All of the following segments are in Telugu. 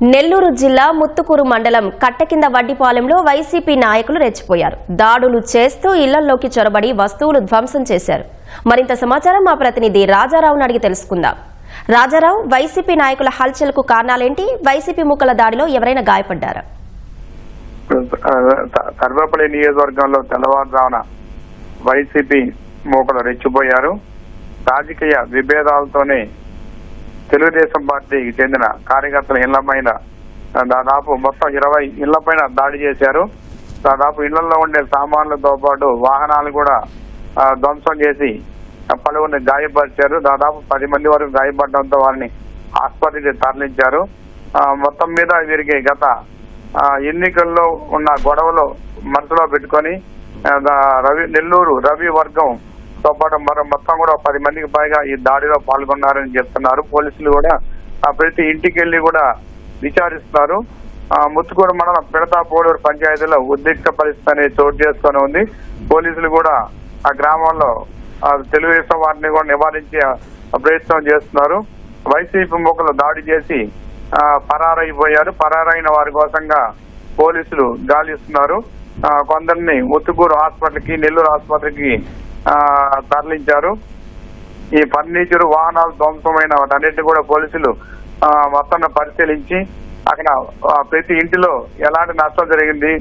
నెల్లూరు జిల్లా ముత్తుకూరు మండలం కట్టకింద వడ్డిపాలెంలో వైసీపీ నాయకులు రెచ్చిపోయారు. దాడులు చేస్తూ ఇళ్ళలోకి చొరబడి వస్తువులు ధ్వంసం చేశారు. మరింత సమాచారం మా ప్రతినిధి రాజారావును అడిగి తెలుసుకుందాం. రాజారావు వైసీపీ నాయకుల హల్చల్కు కారణాలేంటి? వైసీపీ ముక్కల దాడిలో ఎవరైనా గాయపడ్డారా? సర్వపల్లి నియోజకవర్గంలో తెల్లవారుజామున వైసీపీ మూకలు రెచ్చిపోయారు. రాజకీయ విభేదాలతోనే తెలుగుదేశం పార్టీకి చెందిన కార్యకర్తల ఇళ్ళపైన దాదాపు మొత్తం ఇరవై ఇళ్ళపైన దాడి చేశారు. దాదాపు ఇళ్ళలో ఉండే సామాన్లతో పాటు వాహనాలు కూడా ధ్వంసం చేసి పలువురిని గాయపరిచారు. దాదాపు పది మంది వరకు గాయపడడంతో వారిని ఆసుపత్రికి తరలించారు. మొత్తం మీద వీరికి గత ఎన్నికల్లో ఉన్న గొడవలు మనసులో పెట్టుకొని రవి నెల్లూరు రవి వర్గం తో పాటు మరో మొత్తం కూడా పది మందికి పైగా ఈ దాడిలో పాల్గొన్నారని చెప్తున్నారు. పోలీసులు కూడా ప్రతి ఇంటికి వెళ్ళి కూడా విచారిస్తున్నారు. ముత్తుకూరు మండలం పిడతా పంచాయతీలో ఉద్రిక్త పరిస్థితి అనేది చోటు చేసుకుని ఉంది. పోలీసులు కూడా ఆ గ్రామంలో ఆ తెలుగుదేశం వారిని కూడా నివారించే ప్రయత్నం చేస్తున్నారు. వైసీపీ మొక్కలు దాడి చేసి పరారైపోయారు. పరారైన వారి కోసంగా పోలీసులు గాలిస్తున్నారు. కొందరిని ముత్తుకూరు హాస్పిటల్కి నెల్లూరు ఆసుపత్రికి తరలించారు. ఈ ఫర్నిచర్ వాహనాలు ధ్వంసమైన వాటన్నిటిని కూడా పోలీసులు మొత్తం పరిశీలించి అక్కడ ప్రతి ఇంటిలో ఎలాంటి నష్టం జరిగింది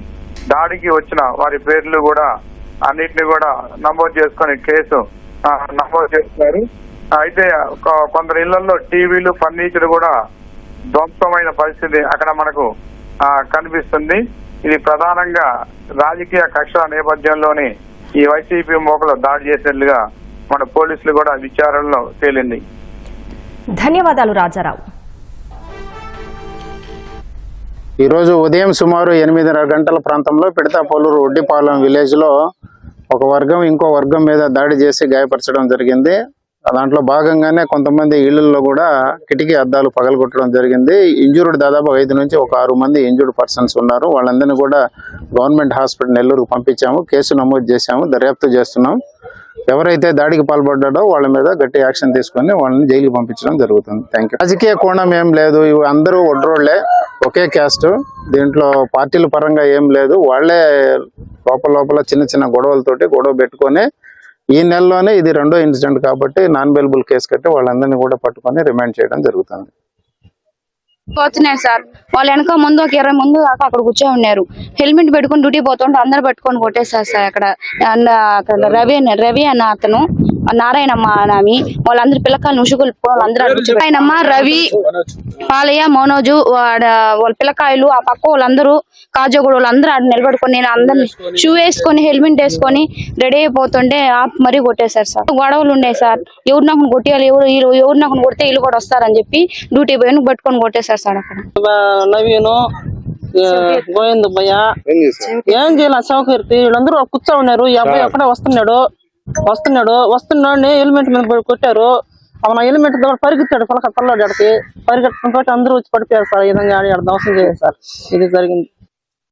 దాడికి వచ్చిన వారి పేర్లు కూడా అన్నిటిని కూడా నమోదు చేసుకొని కేసు నమోదు చేస్తున్నారు అయితే కొందరు ఇళ్ళలో టీవీలు ఫర్నిచర్ కూడా ధ్వంసమైన పరిస్థితి అక్కడ మనకు కనిపిస్తుంది. ఇది ప్రధానంగా రాజకీయ కక్షల నేపథ్యంలోనే ఈ వైసీపీ మోకలు దాడి చేసినట్లుగా మన పోలీసులు కూడా విచారణలో తేలింది. ధన్యవాదాలు రాజారావు. ఈరోజు ఉదయం సుమారు ఎనిమిదిన్నర గంటల ప్రాంతంలో పిడతాపోలూరు ఒడ్డిపాలెం విలేజ్లో ఒక వర్గం ఇంకో వర్గం మీద దాడి చేసి గాయపరచడం జరిగింది. దాంట్లో భాగంగానే కొంతమంది ఇళ్ళలో కూడా కిటికీ అద్దాలు పగలగొట్టడం జరిగింది. ఇంజూర్డ్ దాదాపు ఐదు నుంచి ఒక ఆరు మంది ఇంజూర్డ్ పర్సన్స్ ఉన్నారు. వాళ్ళందరినీ కూడా గవర్నమెంట్ హాస్పిటల్ నెల్లూరుకు పంపించాము. కేసు నమోదు చేశాము. దర్యాప్తు చేస్తున్నాం. ఎవరైతే దాడికి పాల్పడ్డాడో వాళ్ళ మీద గట్టి యాక్షన్ తీసుకొని వాళ్ళని జైలుకి పంపించడం జరుగుతుంది. థ్యాంక్ యూ రాజకీయ కోణం ఏం లేదు. ఇవి అందరూ ఒడ్రోళ్ళే ఒకే క్యాస్ట్. దీంట్లో పార్టీల పరంగా ఏం లేదు. వాళ్ళే లోపల లోపల చిన్న చిన్న గొడవలతోటి గొడవ పెట్టుకొని ఈ నెలలోనే ఇది రెండో ఇన్సిడెంట్ కాబట్టి నాన్ బెయిలబుల్ కేసు కట్టి వాళ్ళందరినీ కూడా పట్టుకొని రిమాండ్ చేయడం జరుగుతుంది. పోతున్నాయి సార్. వాళ్ళు వెనక ముందు ఒక ఇరవై ముందు దాకా అక్కడ కూర్చో ఉన్నారు. హెల్మెట్ పెట్టుకుని డ్యూటీ పోతుంటే అందరు పట్టుకొని కొట్టేశారు సార్ అక్కడ. అక్కడ రవి రవి అన్న అతను నారాయణమ్మ నామి వాళ్ళందరూ పిల్లకాయలు ముసుగులు వాళ్ళందరూ అక్కడ నారాయణమ్మ రవి పాలయ్య మోనోజు వాడ వాళ్ళ పిల్లకాయలు ఆ పక్క వాళ్ళందరూ కాజోగూడ వాళ్ళందరూ ఆడ నిలబడుకొని నేను అందరిని షూ వేసుకొని హెల్మెట్ వేసుకొని రెడీ అయిపోతుంటే ఆపి మరీ కొట్టేశారు సార్. గొడవలు ఉన్నాయి సార్. ఎవరు నాకు కొట్టేయాలి ఎవరు ఎవరు నాకు కొడితే వీళ్ళు కూడా వస్తారని చెప్పి డ్యూటీ పోయి పట్టుకొని కొట్టేశారు సార్ అక్కడ నవీను గోవింద్ భయ్య ఏం చేయాలి సౌకర్తి వీళ్ళందరూ కూర్చో ఉన్నారు. ఈ అబ్బాయి అక్కడే వస్తున్నాడు. వస్తున్నాడు. వస్తున్నాడు హెల్మెట్ మీద కొట్టారు. అవును హెల్మెట్ దగ్గర పరిగెత్తాడు. పలక పల్లాడికి పరిగెత్తుకుంటే అందరూ వచ్చి పడిపోయారు సార్. ఈ విధంగా ఆడి ఆడ దోషం చేయాలి సార్. ఇది జరిగింది.